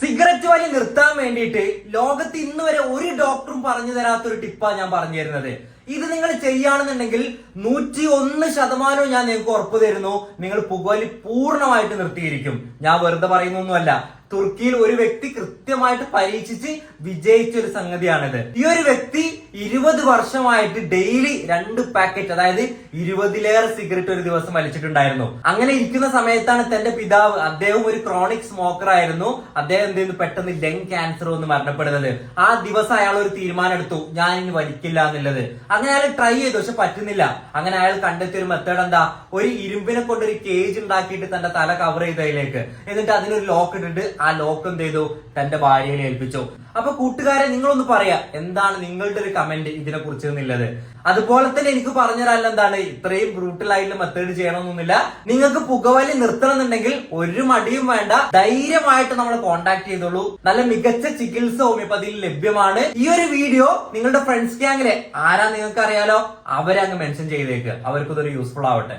Sí. Cigarette വലി നിർത്താൻ വേണ്ടിയിട്ട് ലോകത്ത് ഇന്ന് വരെ ഒരു ഡോക്ടറും പറഞ്ഞു തരാത്തൊരു ടിപ്പാ ഞാൻ പറഞ്ഞു തരുന്നത്. ഇത് നിങ്ങൾ ചെയ്യുകയാണെന്നുണ്ടെങ്കിൽ നൂറ്റി ഒന്ന് ശതമാനവും ഞാൻ നിങ്ങൾക്ക് ഉറപ്പ് തരുന്നു. നിങ്ങൾ പുകവലി പൂർണമായിട്ട് നിർത്തിയിരിക്കും. ഞാൻ വെറുതെ പറയുന്നൊന്നുമല്ല. തുർക്കിയിൽ ഒരു വ്യക്തി കൃത്യമായിട്ട് പരീക്ഷിച്ച് വിജയിച്ച ഒരു സംഗതിയാണിത്. ഈ ഒരു വ്യക്തി ഇരുപത് വർഷമായിട്ട് ഡെയിലി രണ്ട് പാക്കറ്റ് അതായത് ഇരുപതിലേറെ സിഗരറ്റ് ഒരു ദിവസം വലിച്ചിട്ടുണ്ടായിരുന്നു. അങ്ങനെ ഇരിക്കുന്ന സമയത്താണ് തന്റെ പിതാവ് അദ്ദേഹം ഒരു ക്രോണിക് സ്മോക്കർ ആയിരുന്നു അദ്ദേഹം എന്ത് ചെയ്യുന്നു പെട്ടെന്ന് ലങ് ക്യാൻസർ എന്ന് മരണപ്പെടുന്നത്. ആ ദിവസം അയാൾ ഒരു തീരുമാനം എടുത്തു ഞാൻ ഇനി വലിക്കില്ല എന്നുള്ളത്. അങ്ങനെ അയാൾ ട്രൈ ചെയ്തു പക്ഷെ പറ്റുന്നില്ല. അങ്ങനെ അയാൾ കണ്ടെത്തിയ ഒരു മെത്തേഡ് എന്താ? ഒരു ഇരുമ്പിനെ കൊണ്ട് ഒരു കേജ് ഉണ്ടാക്കിയിട്ട് തന്റെ തല കവർ ചെയ്തതിലേക്ക് എന്നിട്ട് അതിനൊരു ലോക്ക് ഇട്ടിട്ട് ആ ലോക്ക് എന്ത് ചെയ്തു? തന്റെ ഭാര്യയെ ഏൽപ്പിച്ചു. അപ്പൊ കൂട്ടുകാരെ നിങ്ങളൊന്ന് പറയാ എന്താണ് നിങ്ങളുടെ ഒരു കമന്റ് ഇതിനെ കുറിച്ച് എന്നുള്ളത്? അതുപോലെ തന്നെ എനിക്ക് പറഞ്ഞുതരാൻ എന്താണ്? ഇത്രയും ബ്രൂട്ടൽ ആയിട്ടുള്ള മെത്തേഡ് ചെയ്യണമെന്നൊന്നുമില്ല. നിങ്ങൾക്ക് പുകവലി നിർത്തണം എന്നുണ്ടെങ്കിൽ ഒരു മടിയും വേണ്ട. ധൈര്യമായിട്ട് നമ്മൾ കോൺടാക്ട് ചെയ്തോളൂ നല്ല മികച്ച ചികിത്സ ഹോമിയോപ്പതിയിൽ ലഭ്യമാണ്. ഈ ഒരു വീഡിയോ നിങ്ങളുടെ ഫ്രണ്ട്സ് ഗ്യാങ്ങിലെ ആരാ നിങ്ങൾക്ക് അറിയാലോ അവരെ അങ്ങ് മെൻഷൻ ചെയ്തേക്ക്. അവർക്ക് ഇതൊരു യൂസ്ഫുൾ ആവട്ടെ.